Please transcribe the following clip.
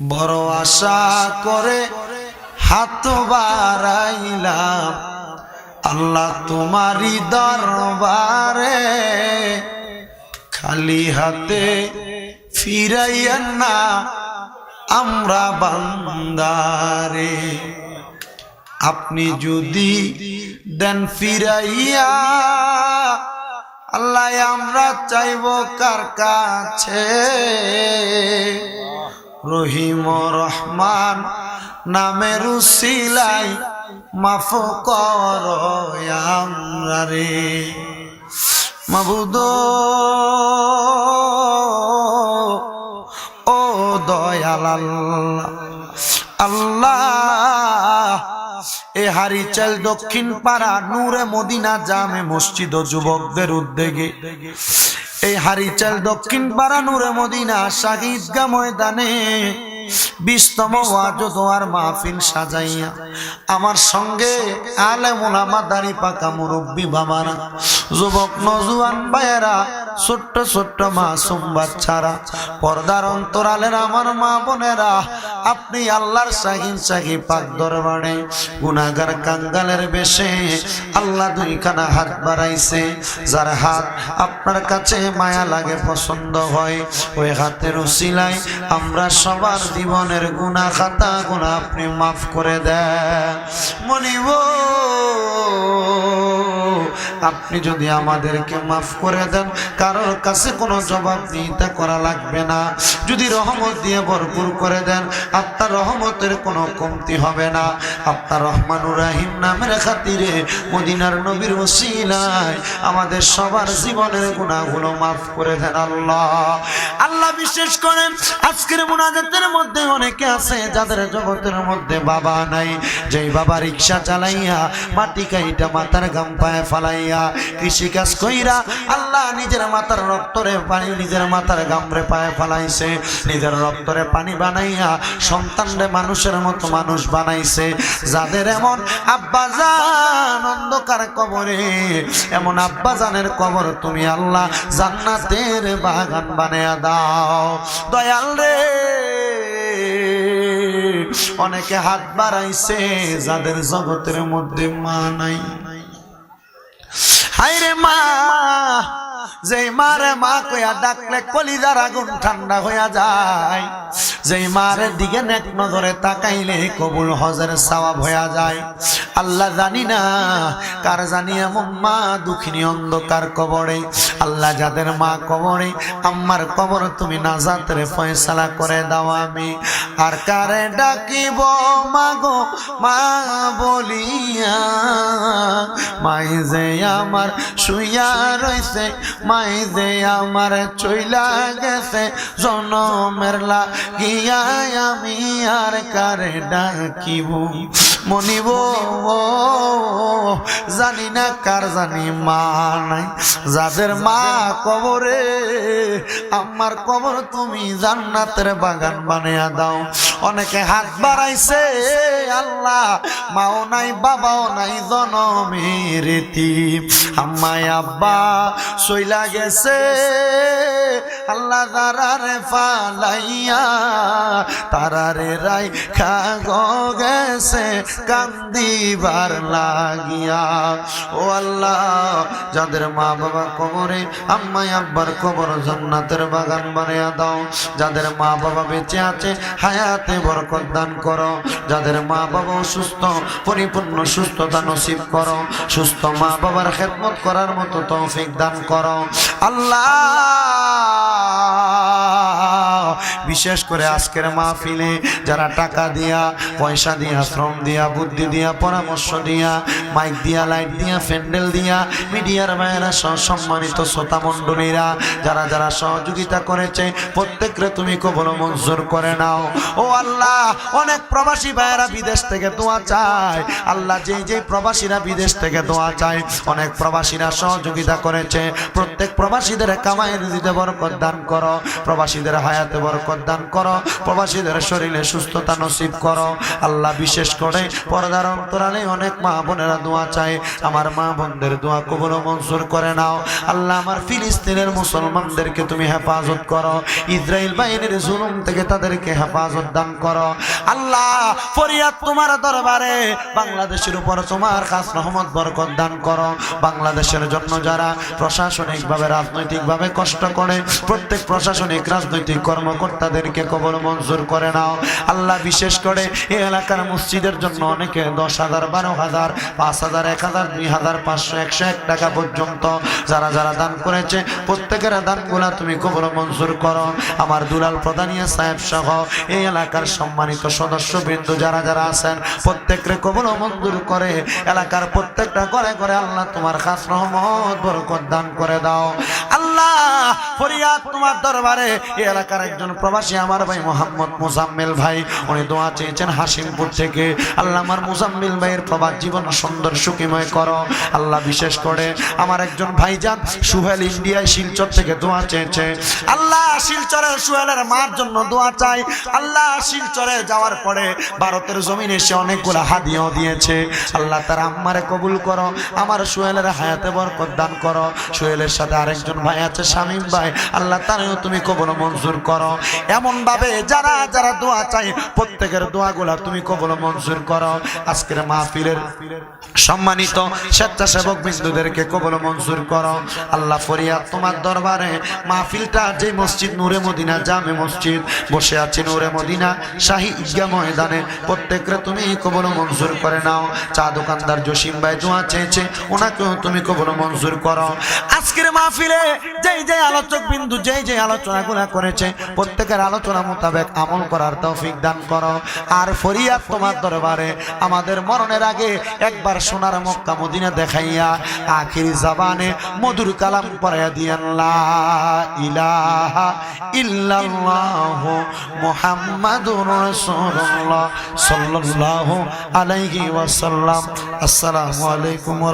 বড় আশা করে হাত বাড়াইলাম। আল্লাহ তোমারই দরবারে খালি হাতে ফিরাইয়েন না, আমরা বান্দারে। আপনি যদি দেন ফিরাইয়া, আল্লাহ আমরা চাইব কার কাছে? রহিম রহমান, নামের উসিলাই মাফ কর রে। মাবুদ, ও দয়াল আল্লাহ আল্লাহ এ হারিচাল দক্ষিণ পাড়া নূরে মদিনা জামে মসজিদ ও যুবকদের উদ্যোগে। এই হারিচাল দক্ষিণ পাড়া নূরে মদিনা শাহিদগা ময়দানে বিশতম ওয়াজ দোয়ার মাহফিল সাজাইয়া আমার সঙ্গে আলে মোলামা দাড়ি পাকা মুরব্বী বাবারা, যুবক নজুয়ান ভাইয়েরা ছোট্ট ছোট্ট মাসুম বাচ্চারা, পর্দার অন্তরালের আমার মা বোনেরা, আপনি আল্লাহর সাহিন সাহি পাক দরবারে গুনাগার কাঙ্গালের বেশে আল্লাহ দুইখানা হাত বাড়াইছে, যার হাত আপনার কাছে মায়া লাগে পছন্দ হয়, ওই হাতের উসিলাই আমরা সবার জীবনের গুণা খাতা গুণা আপনি মাফ করে দেন। মনিব আপনি যদি আমাদেরকে মাফ করে দেন, কারোর কাছে কোনো জবাব দিতে করা লাগবে না। যদি রহমত দিয়ে ভরপুর করে দেন, আপনার রহমতের কোনো কমতি হবে না। আপনার রহমানুর রাহিম নামের খাতিরে মদিনার নবীর ওসিলায় আমাদের সবার জীবনের গুণাগুলো মাফ করে দেন আল্লাহ। আল্লাহ বিশেষ করে আজকের মোনাজাতের মধ্যে অনেকে আছে যাদের জগতের মধ্যে বাবা নাই। যেই বাবা রিক্সা চালাইয়া মাটি কাইটা মাথার গাম পায়ে ফালাইয়া কৃষি কাজ কইরা আল্লাহ নিজের মাথার রক্তরে পানি নিজের মাথার গামরে পায়ে ফালাইছে। নিজের রক্তরে পানি বানাইয়া সন্তানরে মানুষের মতো মানুষ বানাইছে। যাদের এমন আব্বাজান অন্ধকার কবরে, এমন আব্বাজানের কবর তুমি আল্লাহ জান্নাতের বাগান বানিয়ে দাও। দয়াল রে, অনেকে হাত বাড়াইছে যাদের জগতের মধ্যে মা নাই। হাইরে মা যে মারে মা কইয়া ডাকলে কলিজার আগুন ঠান্ডা হইয়া যায়। যেই মারে দিকে নেক নজরে তাকাইলে কবুল হজের সওয়াব হইয়া যায়। আল্লাহ জানি না কার জানি এমন মা দুঃখিনী অন্ধকার কবরে। আল্লাহ যাদের মা কবরে, আম্মার কবর তুমি নাজাতের ফয়সালা করে দাও আমি। আর কারে ডাকিব মাগো মা বলিয়া, মাই যে আমার শুইয়া রইছে, মাই যে আমার চইলা গেছে, জনমের লাগিয়া আমি আর কারে ডাকিব? মনিব জানি না কার জানি মা নাই। যাদের মা কবরে, আমার কবর তুমি জান্নাতের বাগান বানিয়ে দাও। অনেকে হাত বাড়াইছে আল্লাহ, মাও নাই, বাবাও নাই, জনমের আম্মাই, আব্বা সইলা গেছে, আল্লাহ তারারে ফালাইয়া, তারারে রাই খাগ গেছে, কান্দিবার লাগিয়া। ও আল্লাহ, যাদের মা বাবা কবরে, আম্মাই, আব্বার কবর জান্নাতের বাগান বানিয়ে দাও। যাদের মা বাবা বেঁচে আছে, হায়াতে বরকত দান করো। যাদের মা বাবা সুস্থ পরিপূর্ণ সুস্থতা নসিব করো। সুস্থ মা বাবার খেদমত করার মতো তৌফিক দান করো। আল্লাহ! বিশেষ করে আজকের মাহফিলে যারা টাকা দিয়া, পয়সা দিয়া, শ্রম দিয়া, বুদ্ধি দিয়া, পরামর্শ দিয়া, মাইক দিয়া, লাইট দিয়া প্যান্ডেল দিয়া, মিডিয়ার ভাইয়েরা সম্মানিত শ্রোতা মণ্ডলীরা, যারা যারা সহযোগিতা করেছে, প্রত্যেকরে তুমি কবল মঞ্জুর করে নাও। ও আল্লাহ, অনেক প্রবাসী ভাইয়েরা বিদেশ থেকে দোয়া চায়। আল্লাহ যে যে প্রবাসীরা বিদেশ থেকে দোয়া চায়, অনেক প্রবাসীরা সহযোগিতা করেছে। প্রত্যেক প্রবাসীদের কামাইয়ের দিতে বরকত দান করো। প্রবাসীদের হায়াতে বরকত দান করো, প্রবাসীদের শরীরে সুস্থতা নসিব করো। আল্লাহ বিশেষ করে পর্দার অন্তরালে অনেক মা বোনেরা দোয়া চায়। আমার মা বোনদের দোয়া কবুল মঞ্জুর করে নাও। আল্লাহ আমার ফিলিস্তিনের মুসলমানদেরকে তুমি হেফাজত করো। ইসরায়েল বাহিনীর জুলুম থেকে তাদেরকে হেফাজত দান করো। আল্লাহ ফরিয়াদ তোমার দরবারে, বাংলাদেশের উপর তোমার খাস রহমত, বরকত দান করো। বাংলাদেশের জন্য যারা প্রশাসনিকভাবে, রাজনৈতিকভাবে কষ্ট করে, প্রত্যেক প্রশাসনিক, রাজনৈতিক কর্মকর্তাদেরকে কবল মঞ্জুর করে নাও। আল্লাহ বিশেষ করে এই এলাকার মসজিদের জন্য অনেকে দশ হাজার, বারো হাজার, পাঁচ হাজার, এক হাজার, দুই হাজার, পাঁচশো, একশো এক টাকা পর্যন্ত যারা যারা দান করেছে, প্রত্যেকের দানগুলা তুমি কবল মঞ্জুর করো। আমার দুলাল প্রধানিয়া সাহেব সহ এই এলাকার সম্মানিত সদস্য বিন্দু যারা যারা আছেন প্রত্যেকরে কবল মঞ্জুর করে এলাকার প্রত্যেকটা করে করে আল্লাহ তোমার খাস রহমত, বরকত দান করে দাও। আল্লাহ আল্লাহ শিলচর থেকে দোয়া চেয়েছে। আল্লাহ শিলচরের সুহেলের মার জন্য দোয়া চাই। আল্লাহ শিলচরে যাওয়ার পরে ভারতের জমিনে সে অনেকগুলো হাদিয়াও দিয়েছে। আল্লাহ তার আম্মারে কবুল করো, আমার সুহেলের হায়াতে বরকত করো। সুহেলের সাথে আরেকজন ভাই আছে শামীম ভাই, আল্লাহ তারেও তুমি কবল মঞ্জুর করো। এমন ভাবে যারা যারা দোয়া চাই প্রত্যেকের দোয়াগুলা তুমি কবল মঞ্জুর করো। আজকের মাহফিলের সম্মানিত স্বেচ্ছাসেবক বিন্দুদেরকে কবল মঞ্জুর করো। আল্লাহ ফরিয়া তোমার দরবারে, মাহফিলটা যে মসজিদ, নূরে মদিনা জামে মসজিদ, বসে আছে নূরে মদিনা শাহী ঈদগা ময়দানে। প্রত্যেকরে তুমি কবল মঞ্জুর করে নাও। চা দোকানদার জসিম ভাই দোয়া চেয়েছে, ওনাকেও তুমি কবল মঞ্জুর করো। আজকের মাহফিলে যেই যে আলোচক বিন্দু, যেই যে আলোচনাগুলো করেছে, প্রত্যেকের আলোচনা মোতাবেক আমল করার তৌফিক দান করো। আর ফরিয়াদ তোমার দরবারে, আমাদের মরণের আগে একবার সোনার মক্কা মদিনা দেখাইয়া আখির জাবানে মধুর কালাম পড়াইয়া দিয়ান, লা ইলাহা ইল্লাল্লাহ মুহাম্মাদুর রাসূলুল্লাহ সাল্লাল্লাহু আলাইহি ওয়াসাল্লাম। আসসালামু আলাইকুম ওয়া